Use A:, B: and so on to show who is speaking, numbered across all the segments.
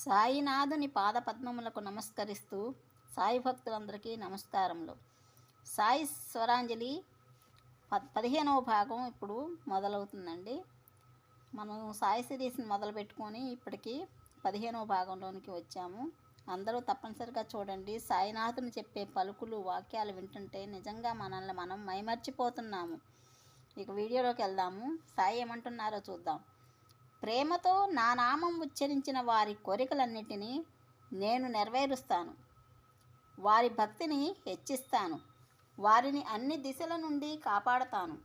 A: సాయినాథుని పాదపద్మములకు నమస్కరిస్తూ సాయి భక్తులందరికీ నమస్కారములు. సాయి స్వరాంజలి పద్ పదిహేనవ భాగం ఇప్పుడు మొదలవుతుందండి. మనం సాయి సిరీస్ని మొదలు పెట్టుకొని ఇప్పటికీ పదిహేనవ భాగంలోనికి వచ్చాము. అందరూ తప్పనిసరిగా చూడండి. సాయినాథుని చెప్పే పలుకులు వాక్యాలు వింటుంటే నిజంగా మనల్ని మనం మైమర్చిపోతున్నాము. ఇక వీడియోలోకి వెళ్దాము. సాయి ఏమంటున్నారో చూద్దాం. ప్రేమతో నా నామం ఉచ్చరించిన వారి కోరికలన్నిటినీ నేను నెరవేరుస్తాను. వారి భక్తిని హెచ్చిస్తాను. వారిని అన్ని దిశల నుండి కాపాడతాను.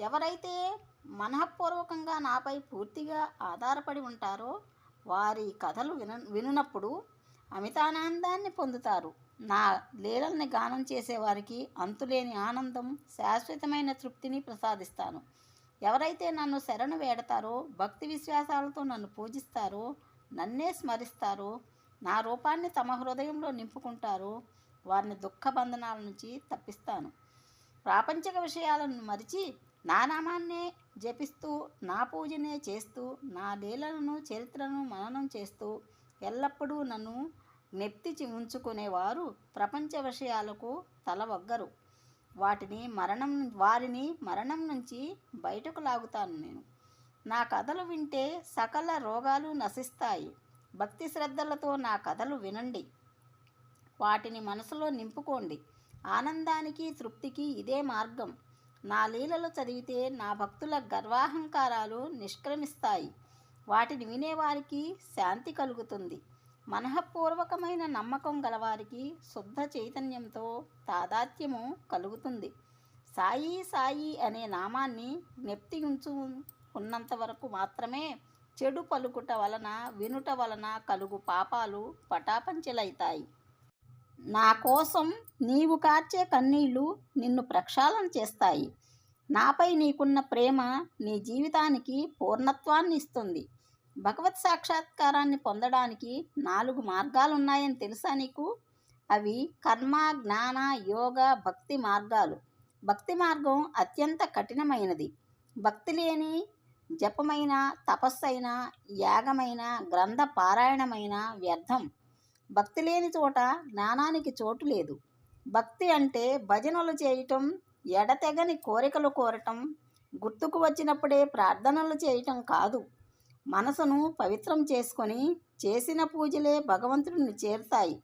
A: ఎవరైతే మనఃపూర్వకంగా నాపై పూర్తిగా ఆధారపడి ఉంటారో వారి కథలు విన వినున్నప్పుడు అమితానందాన్ని పొందుతారు. నా లీలల్ని గానం చేసేవారికి అంతులేని ఆనందం శాశ్వతమైన తృప్తిని ప్రసాదిస్తాను. ఎవరైతే నన్ను శరణు వేడతారో భక్తి విశ్వాసాలతో నన్ను పూజిస్తారో నన్నే స్మరిస్తారో నా రూపాన్ని తమ హృదయంలో నింపుకుంటారో వారిని దుఃఖ బంధనాల నుంచి తప్పిస్తాను. ప్రాపంచిక విషయాలను మరిచి నా నామాన్నే జపిస్తూ నా పూజనే చేస్తూ నా లీలలను చరిత్రను మననం చేస్తూ ఎల్లప్పుడూ నన్ను నెత్తి ఉంచుకునేవారు ప్రపంచ విషయాలకు తల వగ్గరు. వాటిని మరణం వారిని మరణం నుంచి బయటకు లాగుతాను నేను. నా కథలు వింటే సకల రోగాలు నశిస్తాయి. భక్తి శ్రద్ధలతో నా కథలు వినండి. వాటిని మనసులో నింపుకోండి. ఆనందానికి తృప్తికి ఇదే మార్గం. నా లీలలు చదివితే నా భక్తుల గర్వాహంకారాలు నిష్క్రమిస్తాయి. వాటిని వినేవారికి శాంతి కలుగుతుంది. మనఃపూర్వకమైన నమ్మకం గలవారికి శుద్ధ చైతన్యంతో తాదాత్యము కలుగుతుంది. సాయి సాయి అనే నామాన్ని నెప్తి ఉంచు ఉన్నంత వరకు మాత్రమే చెడు పలుకుట వలన వినుట వలన కలుగు పాపాలు పటాపంచలైతాయి. నా కోసం నీవు కార్చే కన్నీళ్ళు నిన్ను ప్రక్షాళన చేస్తాయి. నాపై నీకున్న ప్రేమ నీ జీవితానికి పూర్ణత్వాన్ని ఇస్తుంది భగవత్ సాక్షాత్కారాన్ని పొందడానికి నాలుగు మార్గాలు ఉన్నాయని తెలుసా నీకు? అవి కర్మ జ్ఞాన యోగ భక్తి మార్గాలు. భక్తి మార్గం అత్యంత కఠినమైనది. భక్తి లేని జపమైన తపస్సైన యాగమైన గ్రంథ పారాయణమైన వ్యర్థం. భక్తి లేని చోట జ్ఞానానికి చోటు లేదు. భక్తి అంటే భజనలు చేయటం ఎడతెగని కోరికలు కోరటం గుర్తుకు వచ్చినప్పుడే ప్రార్థనలు చేయటం కాదు. మనసును పవిత్రం చేసుకొని చేసిన పూజలే భగవంతుడిని చేరుతాయి.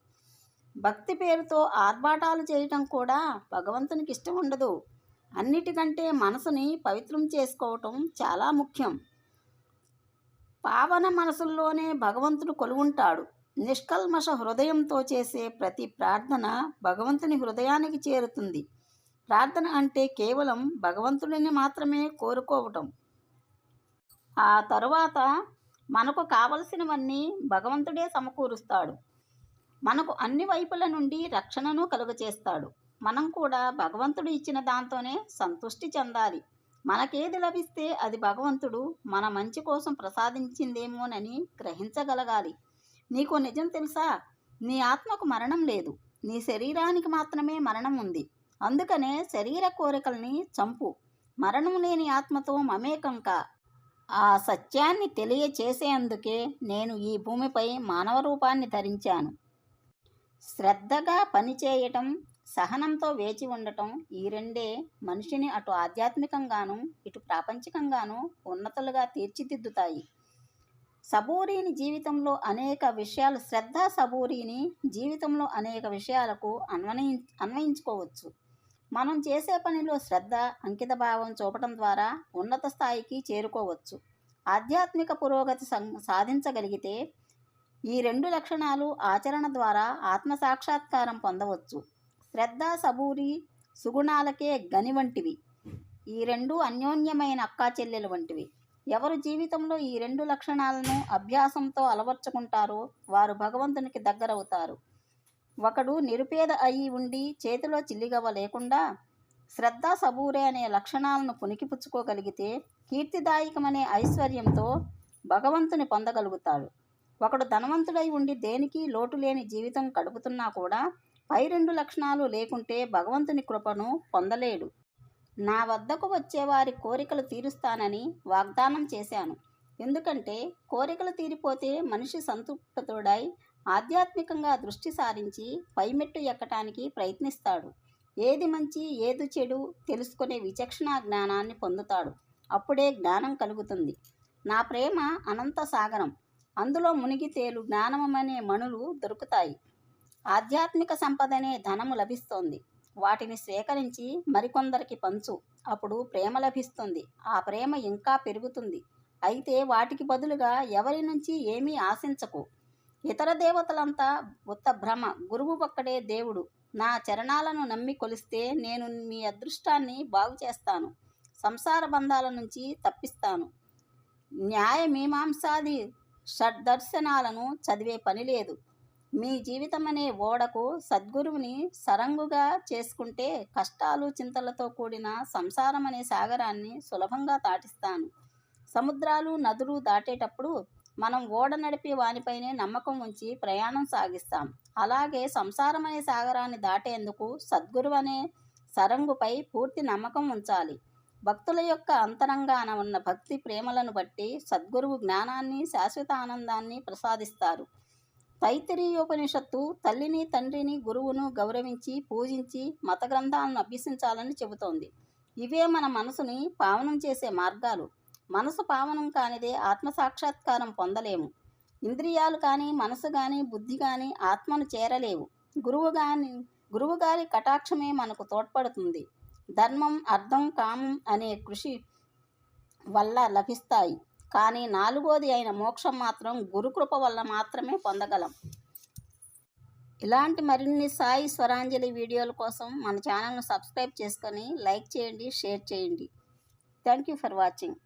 A: భక్తి పేరుతో ఆర్భాటాలు చేయటం కూడా భగవంతునికి ఇష్టం ఉండదు. అన్నిటికంటే మనసుని పవిత్రం చేసుకోవటం చాలా ముఖ్యం. పావన మనసుల్లోనే భగవంతుడు కొలువుంటాడు. నిష్కల్మష హృదయంతో చేసే ప్రతి ప్రార్థన భగవంతుని హృదయానికి చేరుతుంది. ప్రార్థన అంటే కేవలం భగవంతుడిని మాత్రమే కోరుకోవటం. ఆ తరువాత మనకు కావలసినవన్నీ భగవంతుడే సమకూరుస్తాడు. మనకు అన్ని వైపుల నుండి రక్షణను కలుగచేస్తాడు. మనం కూడా భగవంతుడు ఇచ్చిన దాంతోనే సంతృష్టి చెందాలి. మనకేది లభిస్తే అది భగవంతుడు మన మంచి కోసం ప్రసాదించిందేమోనని గ్రహించగలగాలి. నీకు నిజం తెలుసా? నీ ఆత్మకు మరణం లేదు. నీ శరీరానికి మాత్రమే మరణం ఉంది. అందుకనే శరీర కోరికల్ని చంపు. మరణం లేని ఆత్మతో మమేకం కా. ఆ సత్యాన్ని తెలియచేసేందుకే నేను ఈ భూమిపై మానవ రూపాన్ని ధరించాను. శ్రద్ధగా పనిచేయటం సహనంతో వేచి ఉండటం ఈ రెండే మనిషిని అటు ఆధ్యాత్మికంగాను ఇటు ప్రాపంచికంగాను ఉన్నతులుగా తీర్చిదిద్దుతాయి. సబూరీని జీవితంలో అనేక విషయాలు శ్రద్ధ సబూరీని జీవితంలో అనేక విషయాలకు అన్వయి అన్వయించుకోవచ్చు. మనం చేసే పనిలో శ్రద్ధ అంకితభావం చూపటం ద్వారా ఉన్నత స్థాయికి చేరుకోవచ్చు. ఆధ్యాత్మిక పురోగతి సాధించగలిగితే ఈ రెండు లక్షణాలు ఆచరణ ద్వారా ఆత్మ సాక్షాత్కారం పొందవచ్చు. శ్రద్ధ సబూరి సుగుణాలకే గని వంటివి. ఈ రెండు అన్యోన్యమైన అక్కా చెల్లెలు వంటివి. ఎవరు జీవితంలో ఈ రెండు లక్షణాలను అభ్యాసంతో అలవర్చుకుంటారో వారు భగవంతునికి దగ్గరవుతారు. ఒకడు నిరుపేద అయి ఉండి చేతిలో చిల్లిగవ్వ లేకుండా శ్రద్ధ సబూరే అనే లక్షణాలను పుణికిపుచ్చుకోగలిగితే కీర్తిదాయకమనే ఐశ్వర్యంతో భగవంతుని పొందగలుగుతాడు. ఒకడు ధనవంతుడై ఉండి దేనికి లోటు లేని జీవితం గడుపుతున్నా కూడా పై రెండు లక్షణాలు లేకుంటే భగవంతుని కృపను పొందలేడు. నా వద్దకు వచ్చేవారి కోరికలు తీరుస్తానని వాగ్దానం చేశాను. ఎందుకంటే కోరికలు తీరిపోతే మనిషి సంతృప్తుడై ఆధ్యాత్మికంగా దృష్టి సారించి పైమెట్టు ఎక్కటానికి ప్రయత్నిస్తాడు. ఏది మంచి ఏది చెడు తెలుసుకునే విచక్షణ జ్ఞానాన్ని పొందుతాడు. అప్పుడే జ్ఞానం కలుగుతుంది. నా ప్రేమ అనంత సాగరం. అందులో మునిగి తేలు జ్ఞానమనే మణులు దొరుకుతాయి. ఆధ్యాత్మిక సంపదనే ధనము లభిస్తోంది. వాటిని స్వీకరించి మరికొందరికి పంచు. అప్పుడు ప్రేమ లభిస్తుంది. ఆ ప్రేమ ఇంకా పెరుగుతుంది. అయితే వాటికి బదులుగా ఎవరి నుంచి ఏమీ ఆశించకు. ఇతర దేవతలంతా ఉత్త భ్రమ. గురువు ఒక్కడే దేవుడు. నా చరణాలను నమ్మి కొలిస్తే నేను మీ అదృష్టాన్ని బాగు చేస్తాను సంసార బంధాల నుంచి తప్పిస్తాను. న్యాయ మీమాంసాది షడ్దర్శనాలను చదివే పని లేదు. మీ జీవితమనే ఓడకు సద్గురువుని సరంగుగా చేసుకుంటే కష్టాలు చింతలతో కూడిన సంసారం అనే సాగరాన్ని సులభంగా దాటిస్తాను. సముద్రాలు నదులు దాటేటప్పుడు మనం ఓడ నడిపి వానిపైనే నమ్మకం ఉంచి ప్రయాణం సాగిస్తాం. అలాగే సంసారం అనే సాగరాన్ని దాటేందుకు సద్గురు అనే సరంగుపై పూర్తి నమ్మకం ఉంచాలి. భక్తుల యొక్క అంతరంగాన ఉన్న భక్తి ప్రేమలను బట్టి సద్గురువు జ్ఞానాన్ని శాశ్వత ఆనందాన్ని ప్రసాదిస్తారు. తైతిరీయోపనిషత్తు తల్లిని తండ్రిని గురువును గౌరవించి పూజించి మత గ్రంథాలను అభ్యసించాలని చెబుతోంది. ఇవే మన మనసుని పావనం చేసే మార్గాలు. మనసు పావనం కానిదే ఆత్మసాక్షాత్కారం పొందలేము. ఇంద్రియాలు కానీ మనసు కానీ బుద్ధి కానీ ఆత్మను చేరలేవు. గురువు గాని గురువు గారి కటాక్షమే మనకు తోడ్పడుతుంది. ధర్మం అర్థం కామం అనే కృషి వల్ల లభిస్తాయి. కానీ నాలుగోది అయిన మోక్షం మాత్రం గురుకృప వల్ల మాత్రమే పొందగలం. ఇలాంటి మరిన్ని సాయి స్వరాంజలి వీడియోల కోసం మన ఛానల్ను సబ్స్క్రైబ్ చేసుకొని లైక్ చేయండి షేర్ చేయండి. Thank you for watching.